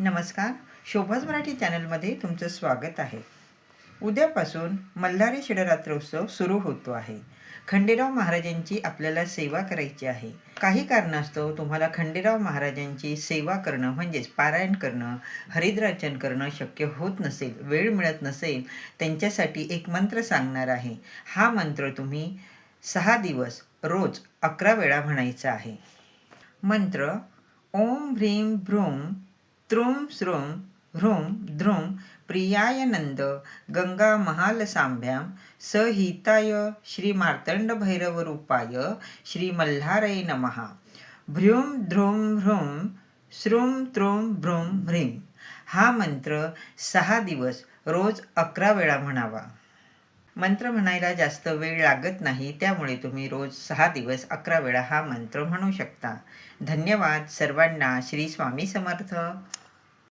नमस्कार. शोभाज मराठी चॅनलमध्ये तुमचं स्वागत आहे. उद्यापासून मल्हारी शिवरात्रोत्सव सुरू होतो आहे. खंडेराव महाराजांची आपल्याला सेवा करायची आहे. काही कारणास्तव तुम्हाला खंडेराव महाराजांची सेवा करणं म्हणजेच पारायण करणं हरिद्राचन करणं शक्य होत नसेल वेळ मिळत नसेल त्यांच्यासाठी एक मंत्र सांगणार आहे. हा मंत्र तुम्ही सहा दिवस रोज अकरा वेळा म्हणायचा आहे. मंत्र ओम भ्रीम भ्रूम त्रुं स्रुं ह्रुं ध्रुं प्रियाय नंद गंगा महालसांभ्यां सहिताय श्री श्रीमल्हारय श्री नमः भ्रूं ध्रुं ह्रुं श्रुं त्रुं भ्रूं ह्रीं हा मंत्र सहा दिवस रोज अकरा वेळा म्हणावा मंत्र म्हणायला जास्त वेळ लागत नाही त्यामुळे तुम्ही रोज सहा दिवस अकरा वेळा हा मंत्र म्हणू शकता. धन्यवाद सर्वांना. श्री स्वामी समर्थ.